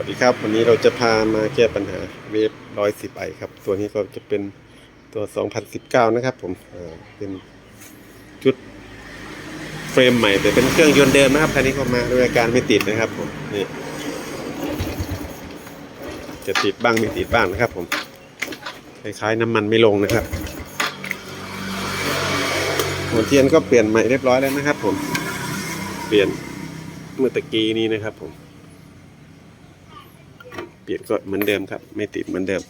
วัสดีครับ วันนี้เราจะพามาแก้ปัญหาเวฟร้อยสิบไอครับ ตัวนี้ก็จะเป็นตัว 2019 นะครับผมเป็นชุดเฟรมใหม่แต่เป็นเครื่องยนต์เดิมนะครับคันนี้ก็มาด้วยอาการไม่ติดนะครับผมนี่จะติดบ้างไม่ติดบ้างนะครับ ผมคล้ายๆน้ำมันไม่ลงนะครับหัวเทียนก็เปลี่ยนใหม่เรียบร้อยแล้วนะครับ ผมเปลี่ยนเมื่อตะกี้นี้นะครับ ผม ปลี่ยนก็เหมือนเดิมครับ ไม่ติดเหมือนเดิม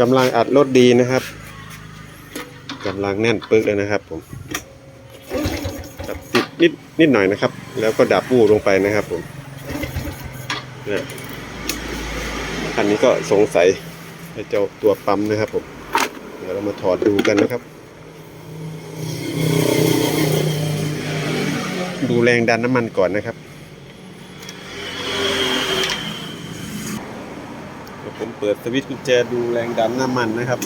กำลังอัดรถดีนะครับกำลังแน่นปึ๊กเลยนะครับผมติดนิดนิดหน่อยนะครับ แล้วก็ดับบูลงไปนะครับผมนี่คันนี้ก็สงสัยเจ้าตัวปั๊มนะครับผม เดี๋ยวเรามาถอดดูกันนะครับ ดูแรงดันน้ำมันก่อนนะครับ เดี๋ยว ผมเปิดสวิตช์กุญแจดูแรงดันน้ำมันนะครับ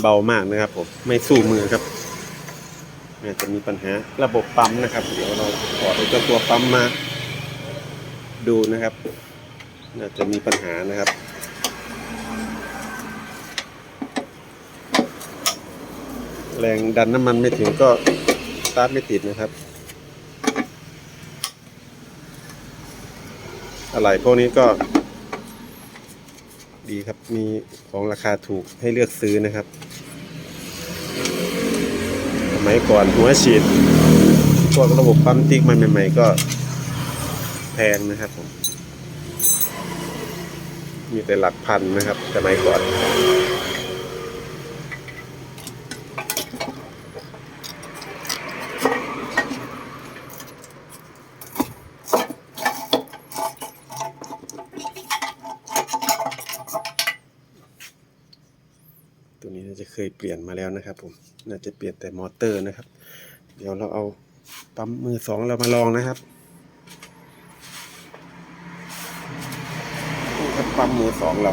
เบามากนะครับผมไม่สู้มือครับอาจจะมีปัญหาระบบปั๊มนะครับ เดี๋ยวเราขอเอาเจ้าตัวปั๊มมา ดูนะครับน่าจะมีปัญหานะครับแรงดันน้ำมันไม่ถึงก็สตาร์ทไม่ติดนะครับ อะไรพวกนี้ก็ ดีครับมีของราคาถูกให้เลือกซื้อนะครับสมัยก่อนหัวฉีดพวกระบบปั๊มติ๊กใหม่ๆก็แพงนะครับผมมีแต่หลักพันนะครับสมัยก่อน น่าจะเคยเปลี่ยนมาแล้วนะครับ ผม น่าจะเปลี่ยนแต่มอเตอร์นะครับ เดี๋ยวเราเอาปั๊มมือสองเรามาลองนะครับนี่ครับปั๊มมือสองเรา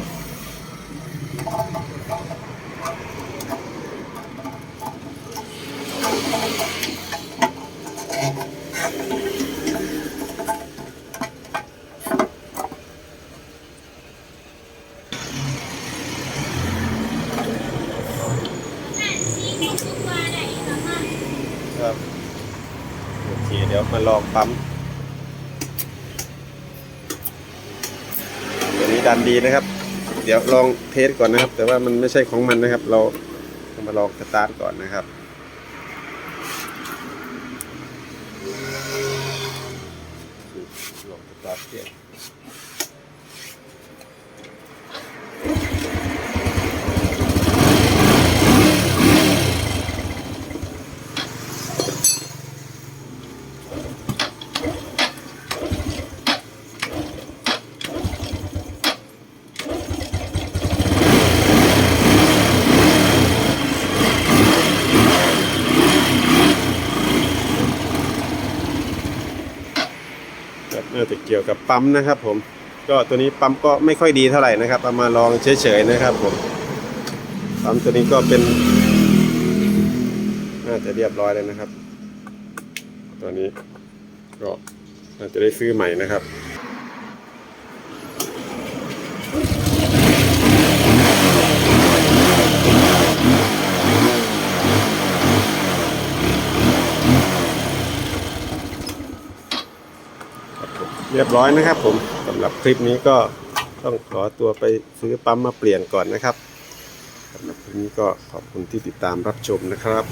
ครับโอเคเดี๋ยวมาลองปั๊มตัวนี้ดันดีนะครับ เดี๋ยวลองเทสก่อนนะครับ แต่ว่ามันไม่ใช่ของมันนะครับ เรามาลองสตาร์ทก่อนนะครับลองสตาร์ทเครื่อง น่าจะเกี่ยวกับปั๊มนะครับ ผม ก็ตัวนี้ปั๊มก็ไม่ค่อยดีเท่าไหร่นะครับเอามาลองเฉยๆนะครับ ผมปั๊มตัวนี้ก็เป็นน่าจะเรียบร้อยแล้วนะครับตัวนี้ก็น่าจะได้ซื้อใหม่นะครับ ครับผม เรียบร้อยนะครับผมสำหรับคลิปนี้ก็ต้องขอตัวไปซื้อปั๊มมาเปลี่ยนก่อนนะครับสำหรับคลิปนี้ก็ขอบคุณที่ติดตามรับชมนะครับ